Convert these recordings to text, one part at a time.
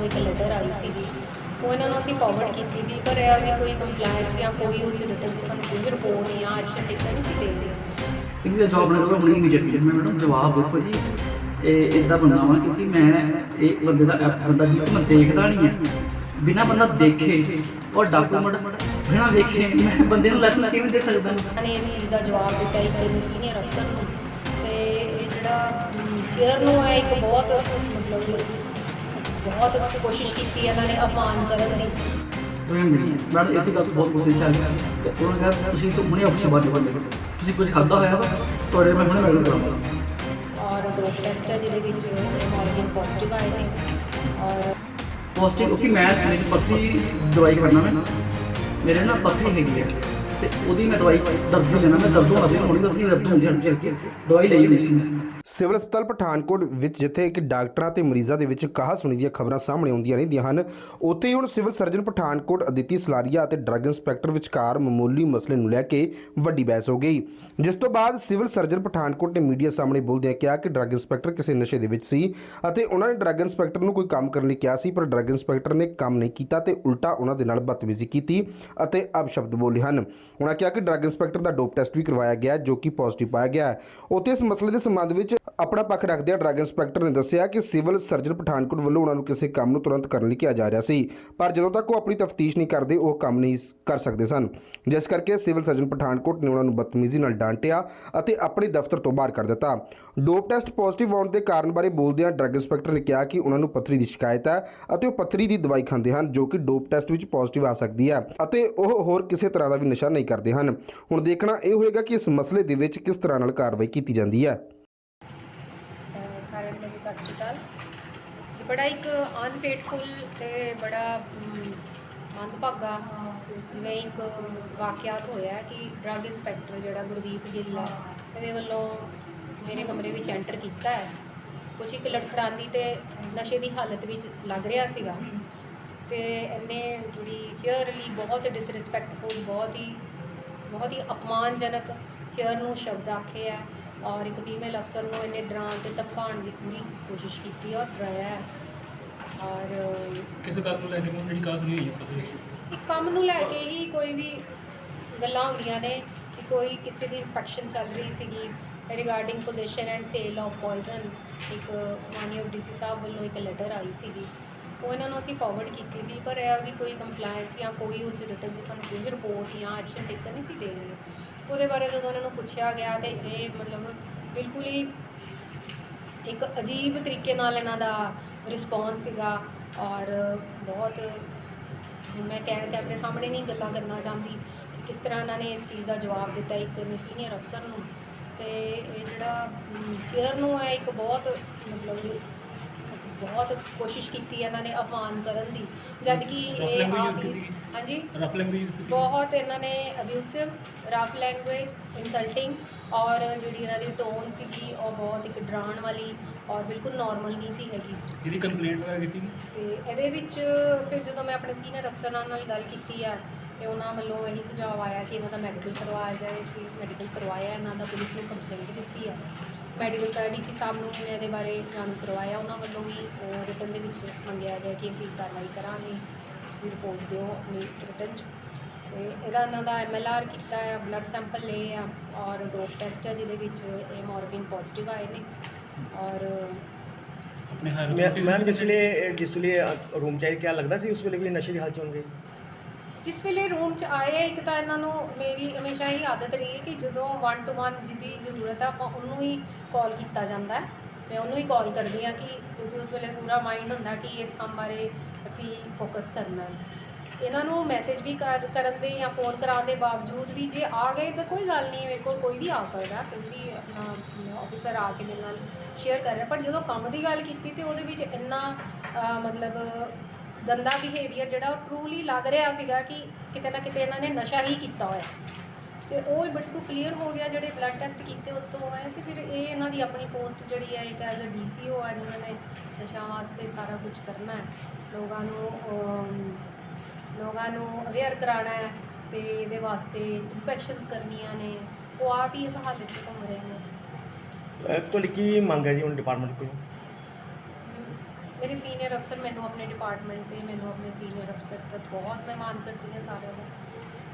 ਵੱਲੋਂ ਇੱਕ ਲੈਟਰ ਆਈ ਸੀ ਉਹ ਇਹਨਾਂ ਨੂੰ ਅਸੀਂ ਫਾਰਵਰਡ ਕੀਤੀ ਸੀ ਪਰ ਇਹਦੀ ਕੋਈ ਕੰਪਲਾਈਂਸ ਜਾਂ ਕੋਈ ਉਹ ਚ ਰਿਟਨ ਚ ਸਾਨੂੰ ਕੋਈ ਰਿਪੋਰਟ ਜਾਂ ਐਕਸ਼ਨ ਟੇਕਨ ਨਹੀਂ ਸੀ ਦੇ। ਰਹੇ ਇਹਦਾ ਜਵਾਬ ਨਾ ਕਰੋ ਹੁਣੇ ਇਮੀਡੀਏਟਲੀ ਮੈਂ ਮੈਡਮ ਜਵਾਬ ਦੇਖੋ ਜੀ ਇਹ ਇਦਾਂ ਬੰਦਾ ਵਾਂ ਕਿਉਂਕਿ ਮੈਂ ਇਹ ਬੰਦੇ ਦਾ ਬੰਦਾ ਜਿਹਨੂੰ ਮੈਂ ਦੇਖਦਾ ਨਹੀਂ ਹੈ। ਬਿਨਾ ਬੰਦਾ ਦੇਖੇ ਔਰ ਡਾਕੂਮੈਂਟ ਬਿਨਾ ਵੇਖੇ ਮੈਂ ਬੰਦੇ ਨੂੰ ਲਾਇਸੈਂਸ ਕਿਵੇਂ ਦੇ ਸਕਦਾ? ਉਹਨਾਂ ਨੇ ਇਸ ਚੀਜ਼ ਦਾ ਜਵਾਬ ਦਿੱਤਾ ਇੱਕ ਸੀਨੀਅਰ ਅਫਸਰ ਨੂੰ। ਤੇ ਇਹ ਜਿਹੜਾ ਚੇਅਰ ਨੂੰ ਹੈ ਇੱਕ ਬਹੁਤ ਮਤਲਬ ਬਹੁਤ ਕੋਸ਼ਿਸ਼ ਕੀਤੀ ਇਹਨਾਂ ਨੇ ਅਪਮਾਨ ਕਰਨ ਦੀ ਉਹ ਨਹੀਂ ਮੈਡਮ ਇਸੇ ਗੱਲ ਤੋਂ ਬਹੁਤ ਕੋਸ਼ਿਸ਼ ਚੱਲ ਰਹੀ ਹੈ ਤੇ ਉਹਨਾਂ ਨੇ ਕਿਹਾ ਤੁਸੀਂ ਤੋਂ ਹੁਣੇ ਆਫਿਸ ਬੰਦ ਬੰਦ ਕਰੋ ਤੁਸੀਂ ਕੁਝ ਖਾਧਾ ਹੋਇਆ ਵਾ ਤੁਹਾਡੇ ਮੈਂ ਹੁਣੇ ਮੈਡਮ ਕਰਾਂਗਾ ਔਰ ਡੋਪ ਟੈਸਟ ਹੈ ਜਿਹਦੇ ਵਿੱਚ ਮੋਰਗਨ ਪੋਜ਼ਿਟਿਵ ਆਏ ਨੇ ਔਰ ਪੋਜ਼ਿਟਿਵ ਕਿਉਂਕਿ ਮੈਂ ਮੇਰੀ ਪੱਥਰੀ ਦਵਾਈ ਕਰਨਾ ਮੈਂ ਮੇਰੇ ਨਾਲ ਪੱਥਰੀ ਹੈਗੀ ਹੈ ਤੇ ਉਹਦੀ ਮੈਂ ਦਵਾਈ ਦਰਦ ਦੀ ਲੈਣਾ, ਮੈਂ ਦਰਦ ਹੋਣਾ ਤੇ ਹੋਣੀ ਪੱਥਰੀ ਦਰਦ ਹੁੰਦੀ ਹਟ ਕੇ ਦਵਾਈ ਲਈ ਹੋਈ ਸੀ ਸਿਵਲ ਹਸਪਤਾਲ ਪਠਾਨਕੋਟ ਵਿੱਚ ਜਿੱਥੇ ਕਿ ਡਾਕਟਰਾਂ ਤੇ ਮਰੀਜ਼ਾਂ ਦੇ ਵਿੱਚ ਕਾਹ ਸੁਣੀ ਦੀਆਂ ਖਬਰਾਂ ਸਾਹਮਣੇ ਆਉਂਦੀਆਂ ਰਹਿੰਦੀਆਂ ਹਨ, ਉੱਥੇ ਹੀ ਹੁਣ ਸਿਵਲ ਸਰਜਨ ਪਠਾਨਕੋਟ ਅਦਿੱਤੀ ਸਲਾਰੀਆ ਅਤੇ ਡਰੱਗ ਇੰਸਪੈਕਟਰ ਵਿਚਕਾਰ ਮਾਮੂਲੀ ਮਸਲੇ ਨੂੰ ਲੈ ਕੇ ਵੱਡੀ ਬਹਿਸ ਹੋ ਗਈ। ਜਿਸ ਤੋਂ ਬਾਅਦ ਸਿਵਲ ਸਰਜਨ ਪਠਾਨਕੋਟ ਨੇ ਮੀਡੀਆ ਸਾਹਮਣੇ ਬੋਲਦਿਆਂ ਕਿਹਾ ਕਿ ਡਰੱਗ ਇੰਸਪੈਕਟਰ ਕਿਸੇ ਨਸ਼ੇ ਦੇ ਵਿੱਚ ਸੀ ਅਤੇ ਉਹਨਾਂ ਨੇ ਡਰੱਗ ਇੰਸਪੈਕਟਰ ਨੂੰ ਕੋਈ ਕੰਮ ਕਰਨ ਲਈ ਕਿਹਾ ਸੀ, ਪਰ ਡਰੱਗ ਇੰਸਪੈਕਟਰ ਨੇ ਕੰਮ ਨਹੀਂ ਕੀਤਾ ਤੇ ਉਲਟਾ ਉਹਨਾਂ ਦੇ ਨਾਲ ਬਦਤਮੀਜ਼ੀ ਕੀਤੀ ਅਤੇ ਅਪਸ਼ਬਦ ਬੋਲੇ ਹਨ। ਉਹਨਾਂ ਕਿਹਾ ਕਿ ਡਰੱਗ ਇੰਸਪੈਕਟਰ ਦਾ ਡੋਪ ਟੈਸਟ ਵੀ ਕਰਵਾਇਆ ਗਿਆ ਜੋ ਕਿ ਪੋਜ਼ਿਟਿਵ ਪਾਇਆ ਗਿਆ ਉੱਥੇ ਇਸ ਮਸਲੇ ਦੇ ਸੰਬੰਧ ਵਿੱਚ ਆਪਣਾ ਪੱਖ ਰੱਖਦਿਆਂ ਡਰੱਗ ਇੰਸਪੈਕਟਰ ਨੇ ਦੱਸਿਆ ਕਿ ਸਿਵਲ ਸਰਜਨ ਪਠਾਨਕੋਟ ਵੱਲੋਂ ਉਹਨਾਂ ਨੂੰ ਕਿਸੇ ਕੰਮ ਨੂੰ ਤੁਰੰਤ ਕਰਨ ਲਈ ਕਿਹਾ ਜਾ ਰਿਹਾ ਸੀ, ਪਰ ਜਦੋਂ ਤੱਕ ਉਹ ਆਪਣੀ ਤਫਤੀਸ਼ ਨਹੀਂ ਕਰਦੇ, ਉਹ ਕੰਮ ਨਹੀਂ ਕਰ ਸਕਦੇ ਸਨ। ਜਿਸ ਕਰਕੇ ਸਿਵਲ ਸਰਜਨ ਪਠਾਨਕੋਟ ਨੇ ਉਹਨਾਂ ਨੂੰ ਬਦਤਮੀਜ਼ੀ ਨਾਲ ਡਾਂਟਿਆ ਅਤੇ ਆਪਣੇ ਦਫ਼ਤਰ ਤੋਂ ਬਾਹਰ ਕਰ ਦਿੱਤਾ। ਡੋਪ ਟੈਸਟ ਪੋਜ਼ਿਟਿਵ ਆਉਣ ਦੇ ਕਾਰਨ ਬਾਰੇ ਬੋਲਦਿਆਂ ਡਰੱਗ ਇੰਸਪੈਕਟਰ ਨੇ ਕਿਹਾ ਕਿ ਉਹਨਾਂ ਨੂੰ ਪੱਥਰੀ ਦੀ ਸ਼ਿਕਾਇਤ ਹੈ ਅਤੇ ਉਹ ਪੱਥਰੀ ਦੀ ਦਵਾਈ ਖਾਂਦੇ ਹਨ ਜੋ ਕਿ ਡੋਪ ਟੈਸਟ ਵਿੱਚ ਪੋਜ਼ਿਟਿਵ ਆ ਸਕਦੀ ਹੈ ਅਤੇ ਉਹ ਹੋਰ ਕਿਸੇ ਤਰ੍ਹਾਂ ਦਾ ਵੀ ਨਸ਼ਾ ਨਹੀਂ ਕਰਦੇ ਹਨ। ਹੁਣ ਦੇਖਣਾ ਇਹ ਹੋਏਗਾ ਕਿ ਇਸ ਮਸਲੇ ਦੇ ਵਿੱਚ ਕਿਸ ਤਰ੍ਹਾਂ ਨਾਲ ਕਾਰਵਾਈ ਕੀਤੀ ਜਾਂਦੀ ਹੈ। ਸਾਰਿਆਂ ਨੂੰ ਸਤਿ ਸ਼੍ਰੀ ਅਕਾਲ। ਬੜਾ ਇੱਕ ਅਨਫੇਟਫੁਲ ਤੇ ਬੜਾ ਮੰਦਭਾਗਾ ਜਿਵੇਂ ਇੱਕ ਵਾਕਿਆਤ ਹੋਇਆ ਕਿ ਡਰੱਗ ਇੰਸਪੈਕਟਰ ਜਿਹੜਾ ਗੁਰਦੀਪ ਗਿੱਲ ਹੈ ਇਹਦੇ ਵੱਲੋਂ ਮੇਰੇ ਕਮਰੇ ਵਿੱਚ ਐਂਟਰ ਕੀਤਾ ਹੈ। ਕੁਝ ਇੱਕ ਲੜਖੜਾਂਦੀ ਤੇ ਨਸ਼ੇ ਦੀ ਹਾਲਤ ਵਿੱਚ ਲੱਗ ਰਿਹਾ ਸੀਗਾ। ਤੇ ਇਹਨੇ ਜਿਹੜੀ ਚੇਅਰਲੀ ਬਹੁਤ ਡਿਸਰਿਸਪੈਕਟਫੁਲ ਬਹੁਤ ਹੀ ਬਹੁਤ ਹੀ ਅਪਮਾਨਜਨਕ ਚੇਅਰ ਨੂੰ ਸ਼ਬਦ ਆਖੇ ਹੈ ਔਰ ਇੱਕ ਫੀਮੇਲ ਅਫਸਰ ਨੂੰ ਇਹਨੇ ਡਰਾਉਣ ਤੇ ਧਮਕਾਉਣ ਦੀ ਪੂਰੀ ਕੋਸ਼ਿਸ਼ ਕੀਤੀ ਔਰ ਡਰਾਇਆ ਹੈ। ਔਰ ਕਿਸ ਗੱਲ ਨੂੰ ਲੈ ਕੇ ਮੈਂ ਜਿਹੜੀ ਕਾਹ ਸੁਣੀ ਹੋਈ ਹੈ ਪਤਾ ਨਹੀਂ ਇੱਕ ਕੰਮ ਨੂੰ ਲੈ ਕੇ ਹੀ ਕੋਈ ਵੀ ਗੱਲਾਂ ਹੁੰਦੀਆਂ ਨੇ ਕਿ ਕੋਈ ਕਿਸੇ ਦੀ ਇਨਸਪੈਕਸ਼ਨ ਚੱਲ ਰਹੀ ਸੀਗੀ regarding position and sale of poison ਇੱਕ ਮਾਨਯੋਗ ਡੀਸੀ ਸਾਹਿਬ ਵੱਲੋਂ ਇੱਕ ਲੈਟਰ ਆਈ ਸੀਗੀ। ਉਹ ਇਹਨਾਂ ਨੂੰ ਅਸੀਂ ਫਾਰਵਰਡ ਕੀਤੀ ਸੀ, ਪਰ ਇਹ ਉਹਦੀ ਕੋਈ ਕੰਪਲਾਈਂਸ ਜਾਂ ਕੋਈ ਉਹ 'ਚ ਰਿਟਨ 'ਚ ਸਾਨੂੰ ਕੋਈ ਰਿਪੋਰਟ ਜਾਂ ਐਕਸ਼ਨ ਟੇਕਣ ਨਹੀਂ ਸੀ ਦੇ ਰਹੇ ਉਹਦੇ ਬਾਰੇ ਜਦੋਂ ਉਹਨਾਂ ਨੂੰ ਪੁੱਛਿਆ ਗਿਆ ਤੇ ਇਹ ਮਤਲਬ ਬਿਲਕੁਲ ਹੀ ਇੱਕ ਅਜੀਬ ਤਰੀਕੇ ਨਾਲ ਇਹਨਾਂ ਦਾ ਰਿਸਪੌਂਸ ਸੀਗਾ ਔਰ ਬਹੁਤ ਮੈਂ ਕਹਿਣ ਕੈਮਰੇ ਸਾਹਮਣੇ ਨਹੀਂ ਗੱਲਾਂ ਕਰਨਾ ਚਾਹੁੰਦੀ ਕਿ ਕਿਸ ਤਰ੍ਹਾਂ ਇਹਨਾਂ ਨੇ ਇਸ ਚੀਜ਼ ਦਾ ਜਵਾਬ ਦਿੱਤਾ ਇੱਕ ਨੇ ਸੀਨੀਅਰ ਅਫਸਰ ਨੂੰ। ਤੇ ਇਹ ਜਿਹੜਾ ਚੇਅਰ ਨੂੰ ਹੈ ਇੱਕ ਬਹੁਤ ਮਤਲਬ ਬਹੁਤ ਕੋਸ਼ਿਸ਼ ਕੀਤੀ ਇਹਨਾਂ ਨੇ ਅਪਮਾਨ ਕਰਨ ਦੀ। ਜਦ ਕਿ ਇਹ ਆਪ ਹੀ? ਹਾਂਜੀ? ਰਫ ਲੈਂਗੁਏਜ ਯੂਜ਼ ਕੀਤੀ। ਬਹੁਤ ਇਹਨਾਂ ਨੇ ਅਬਿਊਸਿਵ ਰਫ ਲੈਂਗੁਏਜ ਇਨਸਲਟਿੰਗ ਔਰ ਜਿਹੜੀ ਇਹਨਾਂ ਦੀ ਟੋਨ ਸੀਗੀ ਉਹ ਬਹੁਤ ਇੱਕ ਡਰਾਉਣ ਵਾਲੀ ਔਰ ਬਿਲਕੁਲ ਨਾਰਮਲ ਨਹੀਂ ਸੀ ਹੈਗੀ। ਇਹਦੀ ਕੰਪਲੇਂਟ ਵਗੈਰਾ ਕੀਤੀ ਤੇ ਇਹਦੇ ਵਿੱਚ ਫਿਰ ਜਦੋਂ ਮੈਂ ਆਪਣੇ ਸੀਨੀਅਰ ਅਫਸਰਾਂ ਨਾਲ ਗੱਲ ਕੀਤੀ ਆ ਤੇ ਉਹਨਾਂ ਵੱਲੋਂ ਇਹੀ ਸੁਝਾਅ ਆਇਆ ਕਿ ਇਹਨਾਂ ਦਾ ਮੈਡੀਕਲ ਕਰਵਾਇਆ ਜਾਏ ਸੀ ਮੈਡੀਕਲ ਕਰਵਾਇਆ ਇਹਨਾਂ ਦਾ ਪੁਲਿਸ ਨੂੰ ਕੰਪਲੇਂਟ ਦਿੱਤੀ ਆ। ਮੈਡੀਕਲ ਕਰ ਡੀਸੀ ਸਾਹਿਬ ਨੂੰ ਵੀ ਮੈਂ ਇਹਦੇ ਬਾਰੇ ਜਾਣੂ ਕਰਵਾਇਆ ਉਹਨਾਂ ਵੱਲੋਂ ਵੀ ਰਿਟਨ ਦੇ ਵਿੱਚ ਮੰਗਿਆ ਗਿਆ ਕਿ ਅਸੀਂ ਕਾਰਵਾਈ ਕਰਾਂਗੇ ਤੁਸੀਂ ਰਿਪੋਰਟ ਦਿਓ ਆਪਣੀ ਰਿਟਨ 'ਚ। ਤੇ ਇਹਦਾ ਇਹਨਾਂ ਦਾ ਐਮਐਲਆਰ ਕੀਤਾ ਹੈ ਬਲੱਡ ਸੈਂਪਲ ਲਏ ਆ ਔਰ ਡੋਪ ਟੈਸਟ ਹੈ ਜਿਹਦੇ ਵਿੱਚ ਇਹ ਮੋਰਫਿਨ ਪੋਜ਼ਿਟਿਵ ਆਏ ਨੇ ਔਰ ਮੈਮ ਜਿਸ ਵੇਲੇ ਜਿਸ ਵੇਲੇ ਰੂਮ ਚਾਹੀ ਕਿਆ ਲੱਗਦਾ ਸੀ ਉਸ ਵੇਲੇ ਵੀ ਨਸ਼ੇ ਦੀ ਹਾਲਤ 'ਚ ਹੋਣਗੇ? ਜਿਸ ਵੇਲੇ ਰੂਮ 'ਚ ਆਏ, ਇੱਕ ਤਾਂ ਇਹਨਾਂ ਨੂੰ ਮੇਰੀ ਹਮੇਸ਼ਾ ਹੀ ਆਦਤ ਰਹੀ ਹੈ ਕਿ ਜਦੋਂ 1 ਟੂ 1 ਜਿਹਦੀ ਜ਼ਰੂਰਤ ਆ, ਆਪਾਂ ਉਹਨੂੰ ਹੀ ਕਾਲ ਕੀਤਾ ਜਾਂਦਾ ਹੈ। ਮੈਂ ਉਹਨੂੰ ਹੀ ਕਾਲ ਕਰਦੀ ਆ ਕਿ ਕਿਉਂਕਿ ਉਸ ਵੇਲੇ ਪੂਰਾ ਮਾਈਂਡ ਹੁੰਦਾ ਕਿ ਇਸ ਕੰਮ ਬਾਰੇ ਅਸੀਂ ਫੋਕਸ ਕਰਨਾ ਹੈ। ਇਹਨਾਂ ਨੂੰ ਮੈਸੇਜ ਵੀ ਕਰ, ਕਰਨ ਦੇ ਜਾਂ ਫੋਨ ਕਰਾਉਣ ਦੇ ਬਾਵਜੂਦ ਵੀ ਜੇ ਆ ਗਏ ਤਾਂ ਕੋਈ ਗੱਲ ਨਹੀਂ, ਮੇਰੇ ਕੋਲ ਕੋਈ ਵੀ ਆ ਸਕਦਾ ਕੋਈ ਵੀ ਆਪਣਾ ਆਫੀਸਰ ਆ ਕੇ ਮੇਰੇ ਨਾਲ ਸ਼ੇਅਰ ਕਰ ਰਿਹਾ ਪਰ ਜਦੋਂ ਕੰਮ ਦੀ ਗੱਲ ਕੀਤੀ ਤੇ ਉਹਦੇ ਵਿੱਚ ਇੰਨਾ ਮਤਲਬ ਗੰਦਾ ਬਿਹੇਵੀਅਰ ਜਿਹੜਾ ਉਹ ਟਰੂਲੀ ਲੱਗ ਰਿਹਾ ਸੀਗਾ ਕਿ ਕਿਤੇ ਨਾ ਕਿਤੇ ਇਹਨਾਂ ਨੇ ਨਸ਼ਾ ਹੀ ਕੀਤਾ ਹੋਇਆ। ਤੇ ਉਹ ਬਿਲਕੁਲ ਕਲੀਅਰ ਹੋ ਗਿਆ ਜਿਹੜੇ ਬਲੱਡ ਟੈਸਟ ਕੀਤੇ ਉਸ ਤੋਂ ਤੇ ਫਿਰ ਇਹ ਇਹਨਾਂ ਦੀ ਆਪਣੀ ਪੋਸਟ ਜਿਹੜੀ ਹੈ, ਇੱਕ ਐਜ਼ ਅ ਡੀਸੀਓ ਹੈ ਜਿਨ੍ਹਾਂ ਨੇ ਨਸ਼ਾ ਵਾਸਤੇ ਸਾਰਾ ਕੁਝ ਕਰਨਾ ਹੈ। ਲੋਕਾਂ ਨੂੰ ਲੋਕਾਂ ਨੂੰ ਅਵੇਅਰ ਕਰਾਉਣਾ ਹੈ ਤੇ ਇਹਦੇ ਵਾਸਤੇ ਇਨਸਪੈਕਸ਼ਨਸ ਕਰਨੀਆਂ ਨੇ। ਉਹ ਆਪ ਹੀ ਇਸ ਹਾਲਤ 'ਚ ਘੁੰਮ ਰਹੇ ਨੇ। ਤੁਹਾਡੀ ਕੀ ਮੰਗ ਹੈ ਜੀ ਹੁਣ ਡਿਪਾਰਟਮੈਂਟ ਕੋਲੋਂ? ਮੇਰੇ ਸੀਨੀਅਰ ਅਫਸਰ ਮੈਨੂੰ ਆਪਣੇ ਡਿਪਾਰਟਮੈਂਟ ਤੇ, ਮੈਨੂੰ ਆਪਣੇ ਸੀਨੀਅਰ ਅਫਸਰ ਦਾ ਬਹੁਤ ਮੈਂ ਮਾਨ ਕਰਦੀ ਹਾਂ ਸਾਰਿਆਂ ਦਾ।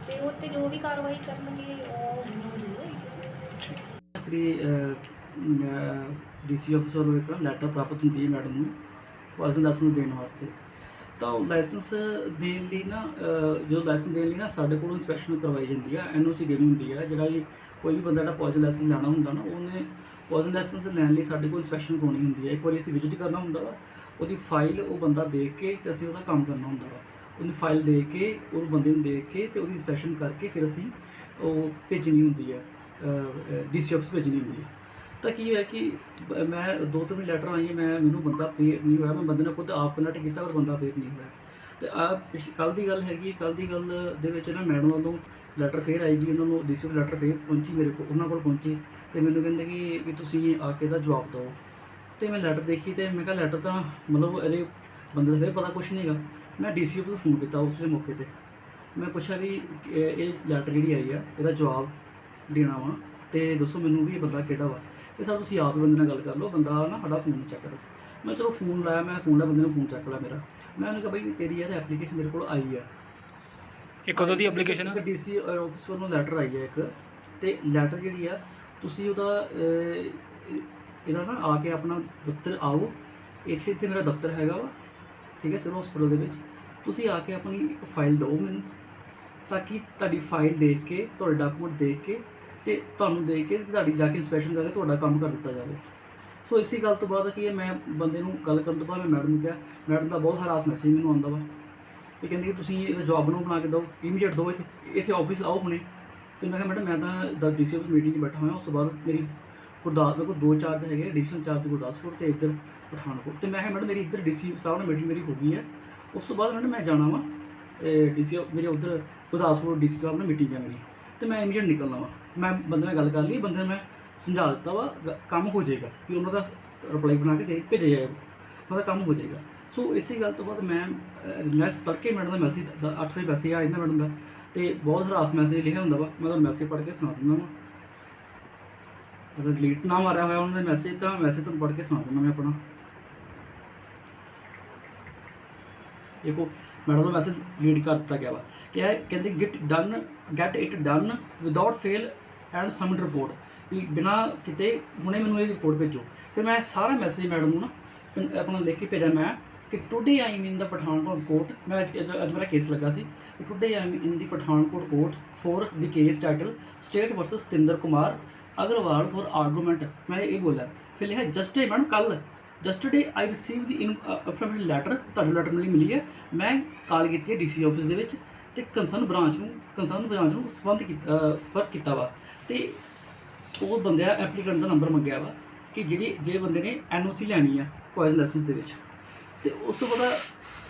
ਤੇ ਉਹ ਤੇ ਜੋ ਵੀ ਕਾਰਵਾਈ ਕਰਨਗੇ, ਉਹ ਮੈਨੂੰ ਮਨਜ਼ੂਰ ਹੋਏਗੀ ਜੀ। ਡੀਸੀ ਅਫਸਰ ਨੂੰ ਇੱਕ ਲੈਟਰ ਪ੍ਰਾਪਤ ਹੁੰਦੀ ਹੈ ਮੈਡਮ ਨੂੰ ਪਰਸਨਲ ਲਾਇਸੈਂਸ ਦੇਣ ਵਾਸਤੇ। ਤਾਂ ਲਾਇਸੈਂਸ ਦੇਣ ਲਈ ਨਾ ਜਦੋਂ ਲਾਇਸੈਂਸ ਦੇਣ ਲਈ ਨਾ ਸਾਡੇ ਕੋਲੋਂ ਇਨਸਪੈਕਸ਼ਨ ਕਰਵਾਈ ਜਾਂਦੀ ਹੈ ਐਨਓਸੀ ਦੇਣੀ ਹੁੰਦੀ ਹੈ ਜਿਹੜਾ ਵੀ ਕੋਈ ਵੀ ਬੰਦਾ ਜਿਹੜਾ ਪਰਸਨਲ ਲਾਇਸੈਂਸ ਲੈਣਾ ਹੁੰਦਾ ਨਾ, ਉਹਨੇ ਪਰਸਨਲ ਲਾਇਸੈਂਸ ਲੈਣ ਲਈ ਸਾਡੇ ਕੋਲ ਇਨਸਪੈਕਸ਼ਨ ਕਰਵਾਉਣੀ ਹੁੰਦੀ ਹੈ ਇੱਕ ਵਾਰੀ ਅਸੀਂ ਵਿਜ਼ਿਟ ਕਰਨਾ ਹੁੰਦਾ ਵਾ ਉਹਦੀ ਫਾਈਲ ਉਹ ਬੰਦਾ ਦੇਖ ਕੇ ਤੇ ਅਸੀਂ ਉਹਦਾ ਕੰਮ ਕਰਨਾ ਹੁੰਦਾ ਵਾ। ਉਹਦੀ ਫਾਈਲ ਦੇ ਕੇ ਉਹ ਬੰਦੇ ਨੂੰ ਦੇਖ ਕੇ ਤੇ ਉਹਦੀ ਇਨਸਪੈਕਸ਼ਨ ਕਰਕੇ ਫਿਰ ਅਸੀਂ ਉਹ ਭੇਜਣੀ ਹੁੰਦੀ ਹੈ ਡੀਸੀ ਆਫਿਸ ਭੇਜਣੀ ਹੁੰਦੀ ਹੈ ਤਾਂ ਕੀ ਹੋਇਆ ਕਿ ਮੈਂ ਦੋ ਤਿੰਨ ਲੈਟਰ ਆਈਆਂ, ਮੈਂ, ਮੈਨੂੰ ਬੰਦਾ ਪੇ ਨਹੀਂ ਹੋਇਆ, ਮੈਂ ਬੰਦੇ ਨੇ ਖੁਦ ਆਪ ਕਨੈਕਟ ਕੀਤਾ, ਪਰ ਬੰਦਾ ਪੇ ਨਹੀਂ ਹੋਇਆ। ਤੇ ਆ ਕੱਲ ਦੀ ਗੱਲ ਹੈਗੀ ਕੱਲ ਦੀ ਗੱਲ ਦੇ ਵਿੱਚ ਨਾ ਮੈਡਮ ਵੱਲੋਂ ਲੈਟਰ ਫੇਰ ਆਈ ਜੀ ਉਹਨਾਂ ਨੂੰ ਡੀਸੀ ਲੈਟਰ ਫੇਰ ਪਹੁੰਚੀ ਮੇਰੇ ਕੋਲ ਉਹਨਾਂ ਕੋਲ ਪਹੁੰਚੀ ਤੇ ਮੈਨੂੰ ਕਹਿੰਦੇ ਕਿ, ਵੀ ਤੁਸੀਂ ਆ ਕੇ ਦਾ ਜਵਾਬ ਦਿਓ। ਤੇ ਮੈਂ ਲੈਟਰ ਦੇਖੀ ਤੇ ਮੈਂ ਕਿਹਾ ਲੈਟਰ ਤਾਂ ਮਤਲਬ ਇਹਦੇ ਬੰਦੇ ਦਾ ਫਿਰ ਪਤਾ ਕੁਛ ਨਹੀਂ ਹੈਗਾ। ਮੈਂ ਡੀਸੀ ਨੂੰ ਫੋਨ ਕੀਤਾ ਉਸਲੇ ਮੌਕੇ ਤੇ। ਮੈਂ ਪੁੱਛਿਆ ਵੀ ਇਹ ਲੈਟਰ ਜਿਹੜੀ ਆਈ ਆ ਇਹਦਾ ਜਵਾਬ ਦੇਣਾ ਵਾ ਤੇ ਦੱਸੋ ਮੈਨੂੰ ਵੀ ਇਹ ਬੰਦਾ ਕਿਹੜਾ ਵਾ। ਤੇ ਸਰ ਤੁਸੀਂ ਆਪ ਹੀ ਬੰਦੇ ਨਾਲ ਗੱਲ ਕਰ ਲਓ ਬੰਦਾ ਨਾ ਸਾਡਾ ਫੋਨ ਚੈੱਕ ਕਰੋ। ਮੈਂ ਚਲੋ ਫੋਨ ਲਾਇਆ ਮੈਂ ਫੋਨ ਦਾ ਬੰਦੇ ਨੂੰ ਫੋਨ ਚੱਕ ਲਿਆ ਮੇਰਾ। ਮੈਂ ਉਹਨੂੰ ਕਿਹਾ ਬਈ ਤੇਰੀ ਇਹ ਐਪਲੀਕੇਸ਼ਨ ਮੇਰੇ ਕੋਲ ਆਈ ਆ। ਇਹ ਕਦੋਂ ਦੀ ਐਪਲੀਕੇਸ਼ਨ ਇੱਕ ਡੀਸੀ ਆਫਿਸ ਵੱਲੋਂ ਲੈਟਰ ਆਈ ਹੈ ਇੱਕ। ਤੇ ਲੈਟਰ ਜਿਹੜੀ ਆ ਤੁਸੀਂ ਉਹਦਾ ਇਹਨਾਂ ਨਾਲ ਆ ਕੇ ਆਪਣਾ ਦਫ਼ਤਰ ਆਓ। ਇੱਥੇ ਇੱਥੇ ਮੇਰਾ ਦਫ਼ਤਰ ਹੈਗਾ ਵਾ। ਠੀਕ ਹੈ, ਸਿਵਲ ਹਸਪੀਟਲ ਦੇ ਵਿੱਚ। ਤੁਸੀਂ ਆ ਕੇ ਆਪਣੀ ਇੱਕ ਫਾਈਲ ਦਿਓ ਮੈਨੂੰ, ਤਾਂ ਕਿ ਤੁਹਾਡੀ ਫਾਈਲ ਦੇਖ ਕੇ, ਤੁਹਾਡੇ ਡਾਕੂਮੈਂਟ ਦੇਖ ਕੇ ਤੇ ਤੁਹਾਨੂੰ ਦੇਖ ਕੇ ਤੁਹਾਡੀ ਜਾ ਕੇ ਇਨਸਪੈਕਸ਼ਨ ਕਰਕੇ ਤੁਹਾਡਾ ਕੰਮ ਕਰ ਦਿੱਤਾ ਜਾਵੇ। ਸੋ ਇਸੇ ਗੱਲ ਤੋਂ ਬਾਅਦ ਕੀ ਹੈ, ਮੈਂ ਬੰਦੇ ਨੂੰ ਗੱਲ ਕਰਨ ਤੋਂ ਬਾਅਦ ਮੈਂ ਮੈਡਮ ਨੂੰ ਕਿਹਾ ਮੈਡਮ ਦਾ ਬਹੁਤ ਹਰਾਸ ਮੈਸੇਜ ਮੈਨੂੰ ਆਉਂਦਾ ਵਾ। ਇਹ ਕਹਿੰਦੇ ਕਿ ਤੁਸੀਂ ਇਹਦਾ ਜਵਾਬ ਨੂੰ ਬਣਾ ਕੇ ਦਿਓ ਇਮੀਡੀਏਟ ਦਿਓ, ਇੱਥੇ ਇੱਥੇ ਆਫਿਸ ਆਓ ਹੁਣੇ ਤੇ ਮੈਂ ਕਿਹਾ, ਮੈਡਮ, ਮੈਂ ਤਾਂ ਦਾ ਡੀਸੀ ਆਫਿਸ ਮੀਟਿੰਗ 'ਚ ਬੈਠਾ ਹੋਇਆ, ਉਸ ਤੋਂ ਬਾਅਦ ਮੇਰੀ ਗੁਰਦਾਸ, ਮੇਰੇ ਕੋਲ ਦੋ ਚਾਰਜ ਹੈਗੇ ਨੇ ਐਡੀਸ਼ਨਲ ਚਾਰਜ ਗੁਰਦਾਸਪੁਰ ਤੇ ਇੱਧਰ ਪਠਾਨਕੋਟ। ਤੇ ਮੈਂ ਕਿਹਾ, ਮੈਡਮ, ਮੇਰੀ ਇੱਧਰ ਡੀਸੀ ਸਾਹਿਬ ਨਾਲ ਮੀਟਿੰਗ ਮੇਰੀ ਹੋ ਗਈ ਹੈ। ਉਸ ਤੋਂ ਬਾਅਦ ਮੈਡਮ, ਮੈਂ ਜਾਣਾ ਵਾ ਡੀਸੀ ਮੇਰੇ ਉੱਧਰ ਗੁਰਦਾਸਪੁਰ ਡੀਸੀ ਸਾਹਿਬ ਨਾਲ ਮੀਟਿੰਗ ਹੈ ਮੇਰੀ। ਤੇ ਮੈਂ ਇਮੀਡੀਏਟ ਨਿਕਲਣਾ ਵਾ। ਮੈਂ ਬੰਦੇ ਨਾਲ ਗੱਲ ਕਰ ਲਈ, ਬੰਦੇ ਨੂੰ ਮੈਂ ਸਮਝਾ ਦਿੱਤਾ ਵਾ ਕੰਮ ਹੋ ਜਾਏਗਾ ਕਿ ਉਹਨਾਂ ਦਾ ਰਿਪਲਾਈ ਬਣਾ ਕੇ ਦੇ, ਭੇਜਿਆ ਜਾਏਗਾ। ਉਹਦਾ ਕੰਮ ਹੋ ਜਾਏਗਾ। ਸੋ ਇਸੇ ਗੱਲ ਤੋਂ ਬਾਅਦ ਮੈਂ ਮੈਂ ਤੜਕੇ ਮੈਡਮ ਦਾ ਮੈਸੇਜ 8 ਵਜੇ ਮੈਸੇਜ ਆ ਜਾਂਦਾ ਮੈਡਮ ਦਾ, ਤੇ ਬਹੁਤ ਹਰਾਸ ਮੈਸੇਜ ਲਿਖਿਆ ਹੁੰਦਾ ਵਾ, ਮੈਂ ਤੁਹਾਨੂੰ ਮੈਸੇਜ ਪੜ੍ਹ ਕੇ ਸੁਣਾ ਦਿੰਦਾ ਵਾ। ਅਗਰ ਡਿਲੀਟ ਨਾ ਮਾਰਿਆ ਹੋਇਆ ਉਹਨਾਂ ਦੇ ਮੈਸੇਜ ਤਾਂ ਮੈਸੇਜ ਤੁਹਾਨੂੰ ਪੜ੍ਹ ਕੇ ਸੁਣਾ ਦਿੰਦਾ ਮੈਂ ਆਪਣਾ। ਦੇਖੋ ਮੈਡਮ ਦਾ ਮੈਸੇਜ ਰੀਡ ਕਰ ਦਿੱਤਾ ਗਿਆ ਵਾ। ਕਿ ਕਹਿੰਦੇ get done get it done without fail and submit report ਵੀ ਬਿਨਾ ਕਿਤੇ ਹੁਣੇ ਮੈਨੂੰ ਇਹ ਰਿਪੋਰਟ ਭੇਜੋ। ਫਿਰ ਮੈਂ ਸਾਰਾ ਮੈਸੇਜ ਮੈਡਮ ਨੂੰ ਨਾ ਆਪਣਾ ਲਿਖ ਕੇ ਭੇਜਿਆ ਮੈਂ ਕਿ today I in the Pathankot court ਮੈਂ ਅੱਜ ਅੱਜ ਮੇਰਾ ਕੇਸ ਲੱਗਾ ਸੀ today I in the Pathankot court for the case title state versus Satinder Kumar. Agarwal for argument ਮੈਂ ਇਹ ਬੋਲਿਆ। ਫਿਰ ਲਿਖਿਆ ਜਸਟੇ ਮੈਡਮ ਕੱਲ yesterday I receive the information letter ਤੁਹਾਨੂੰ ਲੈਟਰ ਮਿਲੀ ਮਿਲੀ ਹੈ। ਮੈਂ ਕਾਲ ਕੀਤੀ ਹੈ ਡੀਸੀ ਆਫਿਸ ਦੇ ਵਿੱਚ ਤੇ ਕੰਸਰਨ ਬ੍ਰਾਂਚ ਨੂੰ ਕੰਸਰਨ ਬ੍ਰਾਂਚ ਨੂੰ ਸੰਬੰਧ ਕੀਤਾ ਸੰਪਰਕ ਕੀਤਾ ਵਾ। ਤੇ ਉਹ ਬੰਦਿਆ ਐਪਲੀਕੈਂਟ ਦਾ ਨੰਬਰ ਮੰਗਿਆ ਵਾ ਕਿ ਜਿਹੜੀ ਜੇ ਬੰਦੇ ਨੇ ਐਨਓਸੀ ਲੈਣੀ ਆ ਕੋਇਜ਼ ਲਾਇਸੈਂਸ ਦੇ ਵਿੱਚ। ਤੇ ਉਸ ਤੋਂ ਬਾਅਦ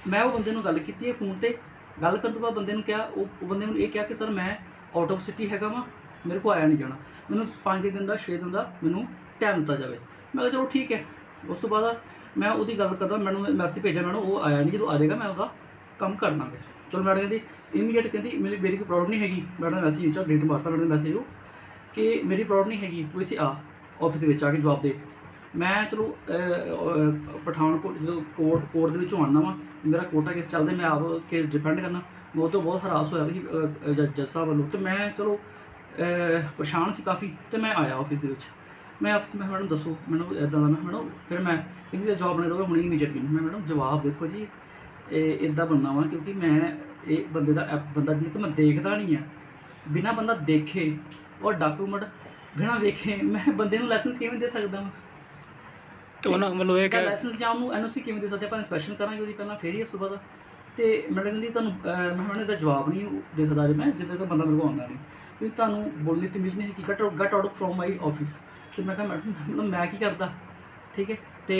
ਮੈਂ ਉਹ ਬੰਦੇ ਨੂੰ ਗੱਲ ਕੀਤੀ ਹੈ ਫੋਨ ਤੇ। ਗੱਲ ਕਰਨ ਤੋਂ ਬਾਅਦ ਬੰਦੇ ਨੂੰ ਕਿਹਾ, ਉਹ ਉਹ ਬੰਦੇ ਨੂੰ ਇਹ ਕਿਹਾ ਕਿ ਸਰ ਮੈਂ ਆਊਟ ਆਫ ਸਿਟੀ ਹੈਗਾ ਵਾਂ। ਮੇਰੇ ਕੋਲ ਆਇਆ ਨਹੀਂ ਜਾਣਾ। ਮੈਨੂੰ 5 ਦਿਨ ਦਾ 6 ਦਿਨ ਦਾ ਮੈਨੂੰ ਟਾਈਮ ਦਿੱਤਾ ਜਾਵੇ। ਮੈਂ ਕਿਹਾ ਚਲੋ ਠੀਕ ਹੈ। ਉਸ ਤੋਂ ਬਾਅਦ ਮੈਂ ਉਹਦੀ ਗੱਲ ਕਰਦਾ, ਮੈਨੂੰ ਮੈਸੇਜ ਭੇਜਿਆ, ਮੈਨੂੰ ਉਹ ਆਇਆ ਨਹੀਂ। ਜਦੋਂ ਆ ਜਾਏਗਾ, ਮੈਂ ਉਹਦਾ ਕੰਮ ਕਰ ਲਾਂਗੇ। ਚਲੋ ਮੈਡਮ ਕਹਿੰਦੀ ਇਮੀਡੀਏਟ ਕਹਿੰਦੀ, ਮੇਰੀ ਮੇਰੀ ਕੋਈ ਪ੍ਰੋਬਲਮ ਨਹੀਂ ਹੈਗੀ। ਮੈਡਮ ਮੈਸੇਜ ਵਿੱਚ ਡੇਟ ਮਾਰਤਾ ਮੈਡਮ ਮੈਸੇਜ ਉਹ ਕਿ ਮੇਰੀ ਪ੍ਰੋਬਲਮ ਨਹੀਂ ਹੈਗੀ, ਤੂੰ ਇੱਥੇ ਆ ਆਫਿਸ ਦੇ ਵਿੱਚ ਆ ਕੇ ਜਵਾਬ ਦੇ। ਮੈਂ ਚਲੋ ਪਠਾਨਕੋਟ ਜਦੋਂ ਕੋਰਟ ਕੋਰਟ ਦੇ ਵਿੱਚੋਂ ਆਉਣਾ ਵਾ, ਮੇਰਾ ਕੋਟਾ ਕੇਸ ਚੱਲਦਾ, ਮੈਂ ਆਪ ਕੇਸ ਡਿਪੈਂਡ ਕਰਨਾ। ਉਹ ਤੋਂ ਬਹੁਤ ਹਰਾਸ ਹੋਇਆ ਵੀ ਜੱਜ ਜੱਜ ਸਾਹਿਬ ਵੱਲੋਂ। ਤੇ ਮੈਂ ਚਲੋ ਪਰੇਸ਼ਾਨ ਸੀ ਕਾਫੀ ਤੇ ਮੈਂ ਆਇਆ ਆਫਿਸ ਦੇ ਵਿੱਚ। ਮੈਂ ਆਫਿਸ ਮੈਂ ਮੈਡਮ ਦੱਸੋ ਮੈਨੂੰ ਇਦਾਂ ਦਾ ਮੈਂ ਮੈਡਮ ਫਿਰ ਮੈਂ ਕਹਿੰਦੀ ਜਵਾਬ ਨਹੀਂ ਦੋਗੇ ਹੁਣੇ ਇਮੀਡੀਏਟਲੀ ਮੈਂ ਮੈਡਮ ਜਵਾਬ ਦੇਖੋ ਜੀ ਇਹ ਇਦਾਂ ਬਣਨਾ ਵਾ ਕਿਉਂਕਿ ਮੈਂ ਇਹ ਬੰਦੇ ਦਾ ਬੰਦਾ ਜਿਹਨੂੰ ਕਿ ਮੈਂ ਦੇਖਦਾ ਨਹੀਂ ਆ ਬਿਨਾ ਬੰਦਾ ਦੇਖੇ ਔਰ ਡਾਕੂਮੈਂਟ ਬਿਨਾ ਵੇਖੇ ਮੈਂ ਬੰਦੇ ਨੂੰ ਲਾਇਸੈਂਸ ਕਿਵੇਂ ਦੇ ਸਕਦਾ ਹਾਂ ਤੇ ਉਹਨਾਂ ਵੱਲੋਂ ਇਹ ਕਿ ਲਾਇਸੈਂਸ ਜਾਂ ਉਹਨੂੰ ਐਨਓਸੀ ਕਿਵੇਂ ਦੇ ਸਕਦੇ ਆਪਾਂ ਇਨਸਪੈਕਸ਼ਨ ਕਰਾਂਗੇ ਉਹਦੀ ਪਹਿਲਾਂ ਫੇਰ ਹੀ ਉਸ ਤੋਂ ਬਾਅਦ। ਤੇ ਮੈਡਮ ਕਹਿੰਦੀ ਤੁਹਾਨੂੰ ਮੈਂ ਮੈਡਮ ਦਾ ਜਵਾਬ ਨਹੀਂ ਦੇ ਸਕਦਾ ਜੇ ਮੈਂ ਜਿੱਦਾਂ ਤੱਕ ਬੰਦਾ ਮੇਰੇ ਕੋਲ ਆਉਂਦਾ ਨਹੀਂ। ਕਿ ਤੁਹਾਨੂੰ ਬੋਲਣੀ ਤੇ ਨਹੀਂ ਹੈ ਕਿ get get out from my office ਤੇ ਮੈਂ ਕਿਹਾ, ਮੈਡਮ ਮੈਡਮ, ਮੈਂ ਕੀ ਕਰਦਾ? ਠੀਕ ਹੈ? ਤੇ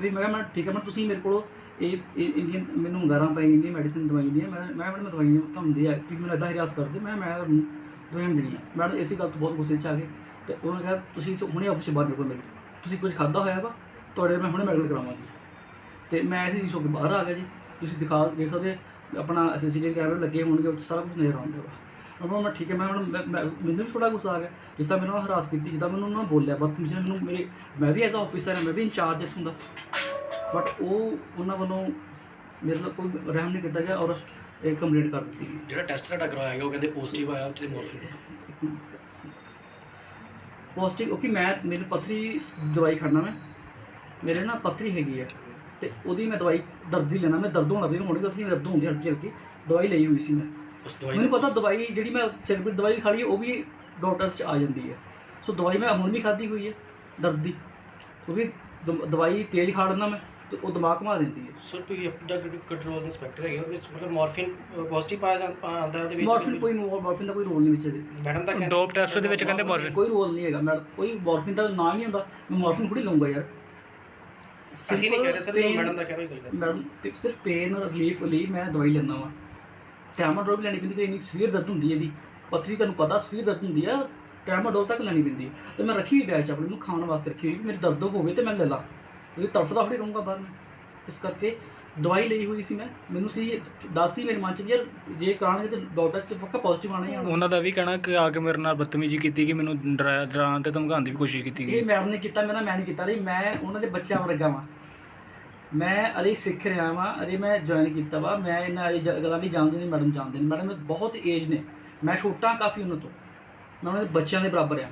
ਵੀ ਮੈਂ ਕਿਹਾ ਮੈਂ ਠੀਕ ਹੈ ਮੈਂ ਤੁਸੀਂ ਮੇਰੇ ਕੋਲੋਂ ਇਹ ਇੰਡੀਅਨ ਮੈਨੂੰ ਗਾਰਾਂ ਪਈ ਇੰਡੀਅਨ ਮੈਡੀਸਿਨ ਦਵਾਈ ਦੀ ਮੈਂ ਮੈਂ ਮੈਡਮ ਦਵਾਈਆਂ ਤੁਹਾਨੂੰ ਦੇ ਆ ਕਿ ਮੈਨੂੰ ਇਦਾਂ ਹਰਾਸ ਕਰਦੇ। ਮੈਂ ਮੈਂ ਤੁਹਾਨੂੰ ਦੇਣੀ ਆ ਮੈਡਮ, ਇਸੇ ਗੱਲ ਤੋਂ ਬਹੁਤ ਗੁੱਸੇ 'ਚ ਆ ਗਏ। ਤੇ ਉਹਨਾਂ ਕਿਹਾ, ਤੁਸੀਂ ਹੁਣੇ ਆਫਿਸ 'ਚ ਬਾਹਰ ਨਿਕਲੋ ਮੇਰੇ ਤੁਸੀਂ ਕੁਝ ਖਾਦਾ ਹੋਇਆ ਵਾ? ਤੁਹਾਡੇ ਮੈਂ ਹੁਣੇ ਮੈਡੀਕਲ ਕਰਾਵਾਂਗੀ। ਤੇ ਮੈਂ ਇਸੇ ਚੀਜ਼ ਤੋਂ ਬਾਹਰ ਆ ਗਿਆ ਜੀ। ਤੁਸੀਂ ਦਿਖਾ, ਦੇਖ ਸਕਦੇ ਆਪਣਾ ਸੀਸੀਟੀਵੀ ਕੈਮਰੇ ਲੱਗੇ ਹੋਣਗੇ, ਉੱਥੇ ਸਾਰਾ ਕੁਝ ਨਜ਼ਰ ਆਉਂਦਾ ਵਾ। ਉਹਨਾਂ ਮੈਂ ਠੀਕ ਹੈ ਮੈਂ ਮੈਂ- ਮੈਨੂੰ ਵੀ ਥੋੜਾ ਗੁੱਸਾ ਆ ਗਿਆ। ਜਿਸ ਤਰ੍ਹਾਂ ਮੈਨੂੰ ਹਰਾਸ ਕੀਤੀ ਜਿੱਦਾਂ ਮੈਨੂੰ ਉਹਨਾਂ ਨੇ ਬੋਲਿਆ ਬਦਤਮੀਜ਼ੀ ਨਾਲ ਮੈਨੂੰ ਮੇਰੇ ਮੈਂ ਵੀ ਐਜ਼ ਅ ਆਫੀਸਰ ਹਾਂ ਮੈਂ ਵੀ ਇੰਚਾਰਜ ਇਸ ਹੁੰਦਾ। ਬਟ ਉਹ ਉਹਨਾਂ ਵੱਲੋਂ ਮੇਰੇ ਨਾਲ ਕੋਈ ਰਹਿਮ ਨਹੀਂ ਕੀਤਾ ਗਿਆ ਔਰ ਇਹ ਕੰਪਲੀਟ ਕਰ ਦਿੱਤੀ। ਜਿਹੜਾ ਟੈਸਟ ਤੁਹਾਡਾ ਕਰਵਾਇਆ ਗਿਆ ਉਹ ਕਹਿੰਦੇ ਪੋਜ਼ਿਟਿਵ ਆਇਆ ਉੱਥੇ ਮੋਰਫਿਨ ਪੋਜ਼ਿਟਿਵ ਕਿਉਂਕਿ ਮੈਂ ਮੇਰੀ ਪੱਥਰੀ ਦਵਾਈ ਖਾਣਾ ਮੈਂ। ਮੇਰੇ ਨਾਲ ਪੱਥਰੀ ਹੈਗੀ ਹੈ ਤੇ ਉਹਦੀ ਮੈਂ ਦਵਾਈ ਦਰਦ ਦੀ ਲੈਣਾ ਮੈਂ ਦਰਦ ਹੋਣਾ ਵੀ ਹੋਣੀ ਪੱਥਰੀ ਦਰਦ ਹੁੰਦੀ ਹਲਕੀ ਹਲਕੀ ਦਵਾਈ ਲਈ ਹੋਈ ਸੀ ਮੈਂ। ਉਸ ਦਵਾਈ ਮੈਨੂੰ ਪਤਾ ਦਵਾਈ ਜਿਹੜੀ ਮੈਂ ਸਿਰਪੀਟ ਦਵਾਈ ਖਾ ਲਈ ਉਹ ਵੀ ਡਾਕਟਰਸ ਚ ਆ ਜਾਂਦੀ ਹੈ। ਸੋ ਦਵਾਈ ਮੈਂ ਹੁਣ ਵੀ ਖਾਧੀ ਹੋਈ ਹੈ ਦਰਦ ਦੀ। ਕਿਉਂਕਿ ਦ- ਦਵਾਈ ਤੇਜ਼ ਖਾ ਲੈਂਦਾ ਮੈਂ ਤੇ ਉਹ ਦਿਮਾਗ ਘੁਮਾ ਦਿੰਦੀ ਹੈ। ਸਰ ਤੁਸੀਂ ਡਰਗ ਕੰਟਰੋਲ ਦੇ ਇੰਸਪੈਕਟਰ ਹੈਗੇ ਉਹਦੇ ਵਿੱਚ ਮਤਲਬ ਮੋਰਫਿਨ ਪੋਜ਼ਿਟਿਵ ਪਾਇਆ ਜਾਂ ਪਾ- ਆਉਂਦਾ ਉਹਦੇ ਵਿੱਚ ਮੋਰਫਿਨ ਕੋਈ ਮੋਰਫਿਨ ਦਾ ਕੋਈ ਰੋਲ ਨਹੀਂ ਵਿੱਚ ਇਹਦੇ ਮੈਡਮ ਦਾ ਕਹਿੰਦੇ ਡੋਪ ਟੈਸਟ ਦੇ ਵਿੱਚ ਕਹਿੰਦੇ ਮੋਰਫਿਨ ਕੋਈ ਰੋਲ ਨਹੀਂ ਹੈਗਾ ਮੈਂ ਕੋਈ ਮੋਰਫਿਨ ਦਾ ਨਾਂ ਨਹੀਂ ਹੁੰਦਾ। ਮੈਂ ਮੋਰਫਿਨ ਥੋੜੀ ਲਊਂਗਾ ਯਾਰ। ਅਸੀਂ ਨਹੀਂ ਕਹਿ ਰਹੇ ਸਰ ਮੈਡਮ ਦਾ ਕਹਿ ਰਹੇ ਗੱਲ ਕਰ। ਮੈਡਮ ਤੇ ਸਿਰਫ ਪੇਨ ਰਿਲੀਫ ਲਈ ਮੈਂ ਦਵਾਈ ਲੈਂਦਾ ਵਾਂ। ਟੈਮਾਡੋਲ ਵੀ ਲੈਣੀ ਪੈਂਦੀ ਕਿ ਇੰਨੀ ਸਵੀਰ ਦਰਦ ਹੁੰਦੀ ਹੈ ਇਹਦੀ। ਪੱਥਰੀ ਤੁਹਾਨੂੰ ਪਤਾ ਸਵੀਰ ਦਰਦ ਹੁੰਦੀ ਆ ਟੈਮਾਡੋਲ ਤੱਕ ਲੈਣੀ ਪੈਂਦੀ ਤੇ ਮੈਂ ਰੱਖੀ ਹੋਈ ਬੈਗ ਚ ਆਪਣੇ ਨੂੰ ਖਾਣ ਵਾਸਤੇ ਰੱਖੀ ਹੋਈ ਵੀ ਮੇਰੀ ਦਰਦ ਹੋਵੇ ਤੇ ਮੈਂ ਲੈ ਲਾਂ। ਕਿਉਂਕਿ ਤੜਫਦਾ ਥੋੜੀ ਰਹੂੰਗਾ ਬਾਹਰ ਮੈਂ। ਇਸ ਕਰਕੇ ਦਵਾਈ ਲਈ ਹੋਈ ਸੀ ਮੈਂ। ਮੈਨੂੰ ਸੀ ਦੱਸ ਸੀ ਮੇਰੇ ਮਨ ਚ ਯਾਰ ਜੇ ਕਰਾਂਗੇ ਤੇ ਡਾਕਟਰ ਚ ਪੱਕਾ ਪੋਜ਼ਿਟਿਵ ਆਣਾ ਹੀ ਉਹਨਾਂ ਦਾ ਵੀ ਕਹਿਣਾ ਕਿ ਆ ਕੇ ਮੇਰੇ ਨਾਲ ਬਦਤਮੀਜ਼ੀ ਕੀਤੀ ਕਿ ਮੈਨੂੰ ਡਰਾ ਡਰਾਉਣ ਤੇ ਧਮਕਾਉਣ ਦੀ ਵੀ ਕੋਸ਼ਿਸ਼ ਕੀਤੀ ਇਹ ਗਈ ਮੈਡਮ ਨੇ ਕੀਤਾ ਮੇਰਾ ਮੈਂ ਨਹੀਂ ਕੀਤਾ। ਰਹੀ ਮੈਂ ਉਹਨਾਂ ਦੇ ਬੱਚਿਆਂ ਵਰਗਾ ਵਾਂ। ਮੈਂ ਅਰੇ ਸਿੱਖ ਰਿਹਾ ਵਾਂ ਅਰੇ ਮੈਂ ਜੁਆਇਨ ਕੀਤਾ ਵਾ, ਮੈਂ ਇਹਨਾਂ ਅਰੇ ਗੱਲਾਂ ਨਹੀਂ ਜਾਣਦੇ, ਨਹੀਂ ਮੈਡਮ ਜਾਣਦੇ, ਨੇ। ਮੈਡਮ ਬਹੁਤ ਏਜ ਨੇ। ਮੈਂ ਛੋਟਾ ਕਾਫੀ ਉਹਨਾਂ ਤੋਂ। ਮੈਂ ਉਹਨਾਂ ਦੇ ਬੱਚਿਆਂ ਦੇ ਬਰਾਬਰ ਆ।